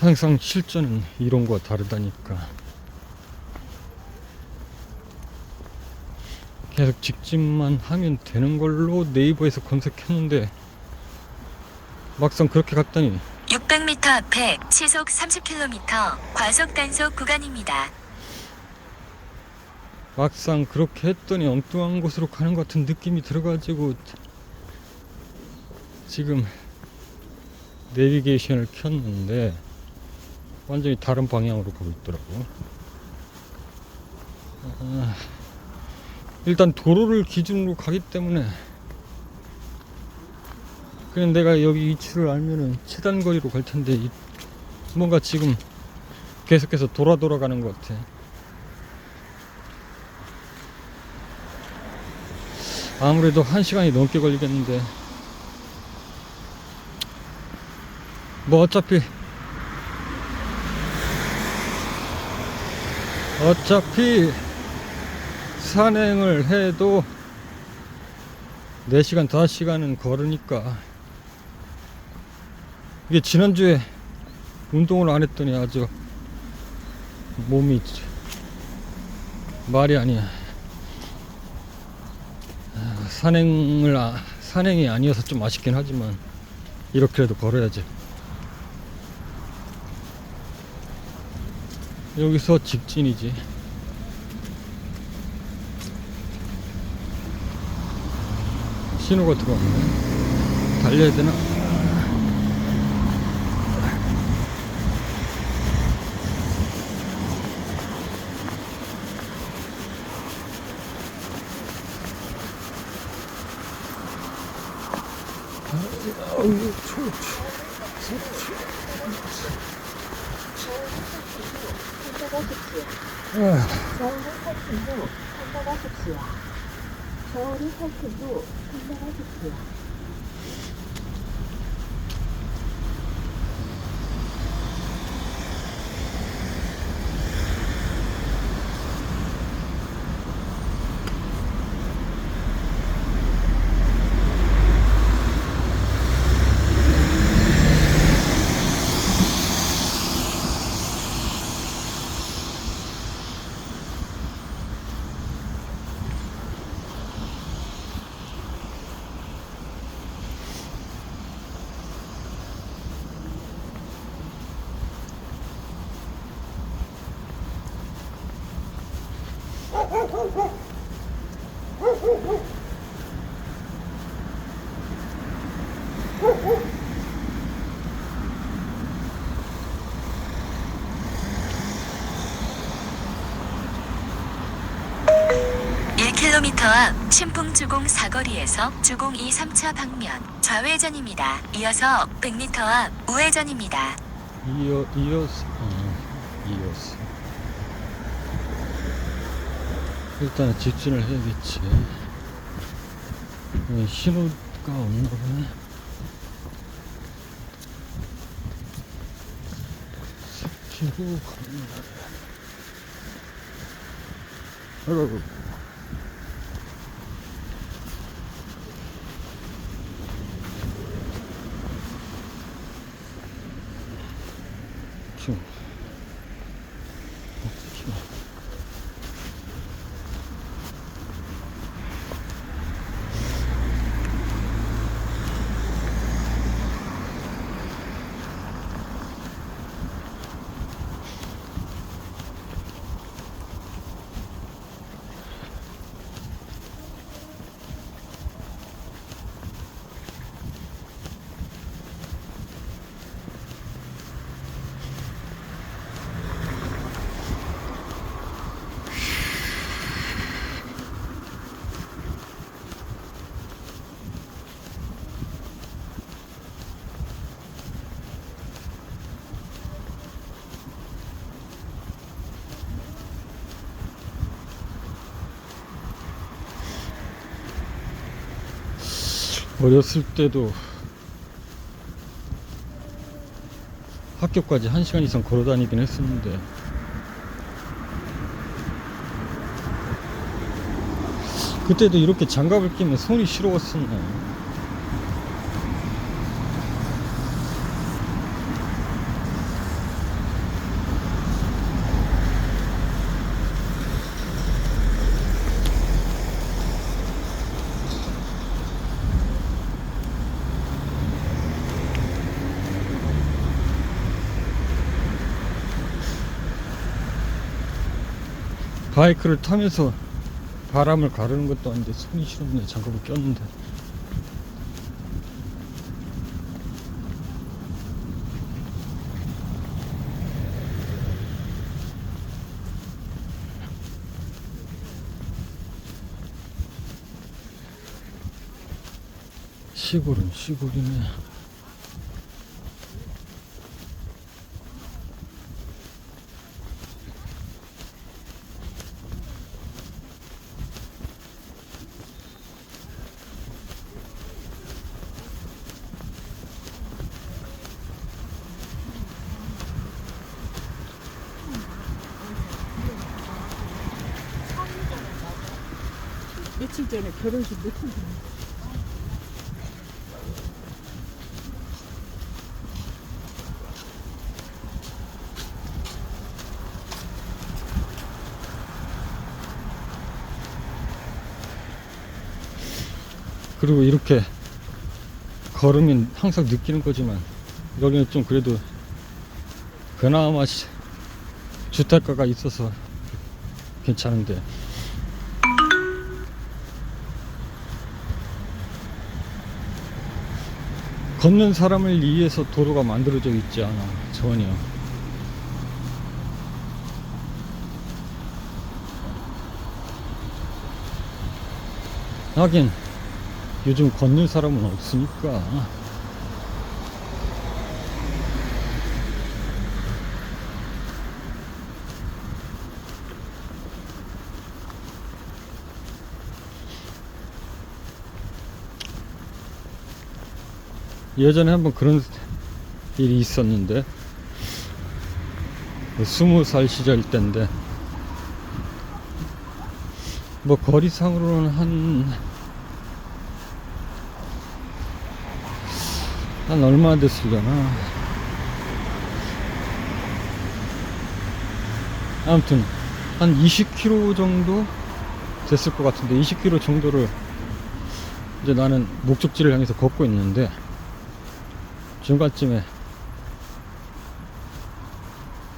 항상 실전은 이론과 다르다니까. 계속 직진만 하면 되는 걸로 네이버에서 검색했는데 막상 그렇게 갔더니 600m 앞에 시속 30km 과속 단속 구간입니다. 막상 그렇게 했더니 엉뚱한 곳으로 가는 것 같은 느낌이 들어가지고 지금 내비게이션을 켰는데 완전히 다른 방향으로 가고 있더라고. 아, 일단 도로를 기준으로 가기 때문에 그냥 내가 여기 위치를 알면은 최단 거리로 갈 텐데 이- 뭔가 지금 계속해서 돌아 돌아가는 것 같아. 아무래도 한 시간이 넘게 걸리겠는데 뭐 어차피 어차피 산행을 해도 4시간 5시간은 걸으니까 이게 지난주에 운동을 안 했더니 아주 몸이 말이 아니야 산행을 아, 산행이 아니어서 좀 아쉽긴 하지만 이렇게라도 걸어야지. 여기서 직진이지. 신호가 들어왔네. 달려야 되나? 어우, 추워, 추워. 아, 살핀 후 건너가십시오. 서울을 살핀 후 건너가십시오. 일 k m 앞 신풍주공 사거리에서 주공 2, 3차 방면 좌회전입니다. 이어서 100m 앞 우회전입니다. 이어, 이어서, 어, 이어서. 일단은 직진을 해야겠지. 어, 신호가 없나 보네. 습지로 갑니다. 아이고, 지금. 지금. 어렸을 때도 학교까지 1시간 이상 걸어 다니긴 했었는데 그때도 이렇게 장갑을 끼면 손이 시려웠었나 바이크를 타면서 바람을 가르는 것도 아닌데 손이 시렵네. 장갑을 꼈는데. 시골은 시골이네 며칠 전에 결혼식 며칠 전에 그리고 이렇게 걸으면 항상 느끼는 거지만 여기는 좀 그래도 그나마 시- 주택가가 있어서 괜찮은데 걷는 사람을 위해서 도로가 만들어져 있지 않아 전혀. 하긴 요즘 걷는 사람은 없으니까 예전에 한번 그런 일이 있었는데 그 스무 살 시절 때인데 뭐 거리상으로는 한 한 얼마 됐으려나? 아무튼 한 20km 정도 됐을 것 같은데 20km 정도를 이제 나는 목적지를 향해서 걷고 있는데 중간쯤에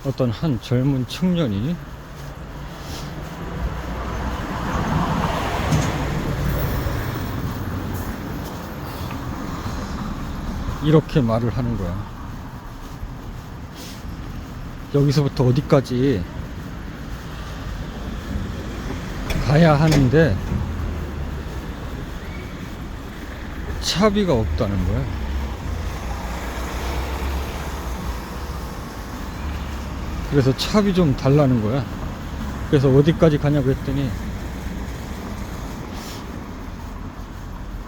어떤 한 젊은 청년이 이렇게 말을 하는 거야. 여기서부터 어디까지 가야 하는데 차비가 없다는 거야. 그래서 차비 좀 달라는 거야. 그래서 어디까지 가냐고 했더니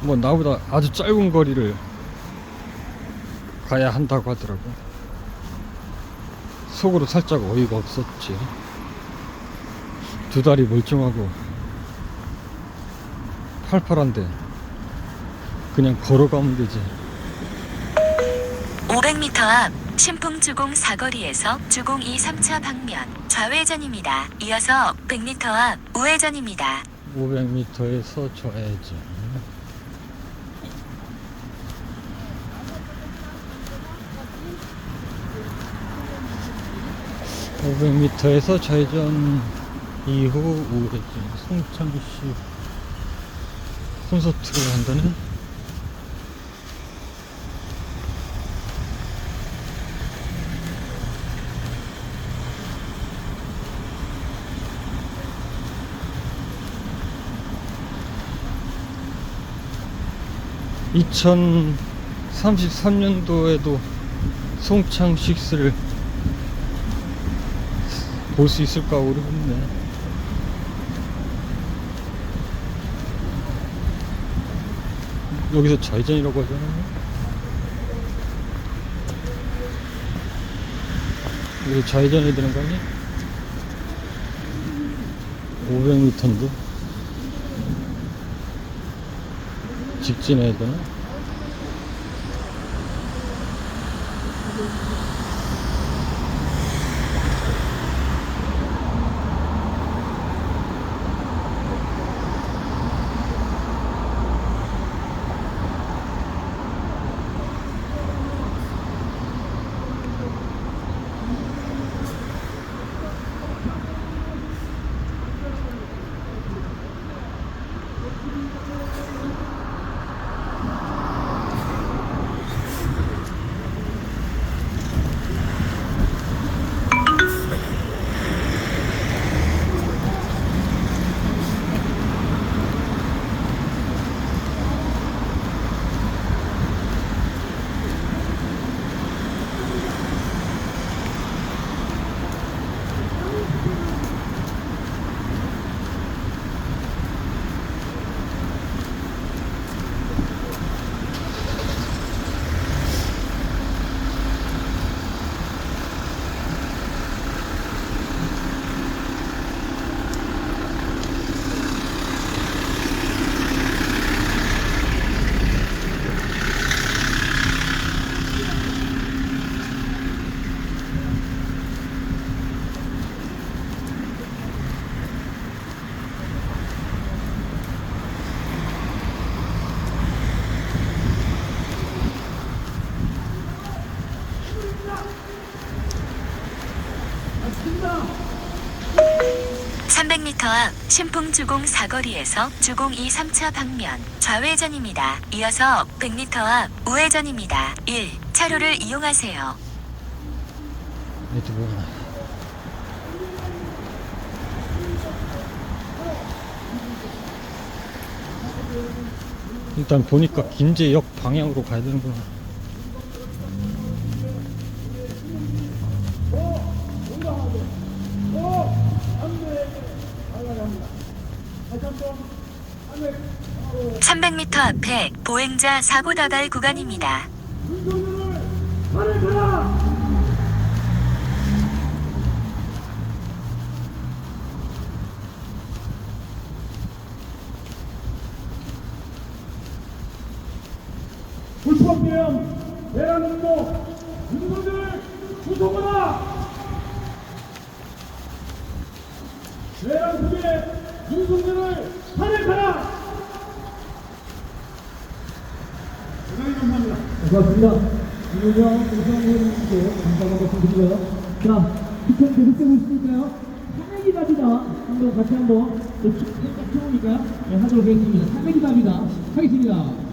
뭐 나보다 아주 짧은 거리를 가야 한다고 하더라고. 속으로 살짝 어이가 없었지. 두 다리 멀쩡하고 팔팔한데 그냥 걸어가면 되지. 500m 앞 신풍 주공 사거리에서 주공 2, 3차 방면 좌회전입니다. 이어서 100m 앞 우회전입니다. 500m에서 좌회전. (500m에서) 좌회전 이후 우회전 송창시 콘서트를 한다네 (2033년도에도) 송창 6를 볼 수 있을까 모르겠네. 여기서 좌회전이라고 하잖아요. 여기서 좌회전해야 되는 거 아니야? 500m인데? 직진해야 되나? 앞 신풍 주공 사거리에서 주공 2, 3차 방면 좌회전입니다. 이어서 100m 앞 우회전입니다. 1. 차로를 이용하세요. 얘도 뭐가 나. 일단 보니까 김제역 방향으로 가야 되는구나. 오. 300m 앞에 보행자 사고 다발 구간입니다. 불법대형 대한민국 윤석열을 구속하라! 대한민국의 윤석열을 탄핵하라! 대단히 감사합니다. 고맙습니다. 이은영 우상호님께 감사한 말씀 드리고요. 자, 시청 계속 되고 있으니까요. 사내기 답이다. 한번 같이 한번 또 생각 좋으니까 네, 하도록 하겠습니다. 사내기 답이다. 하겠습니다.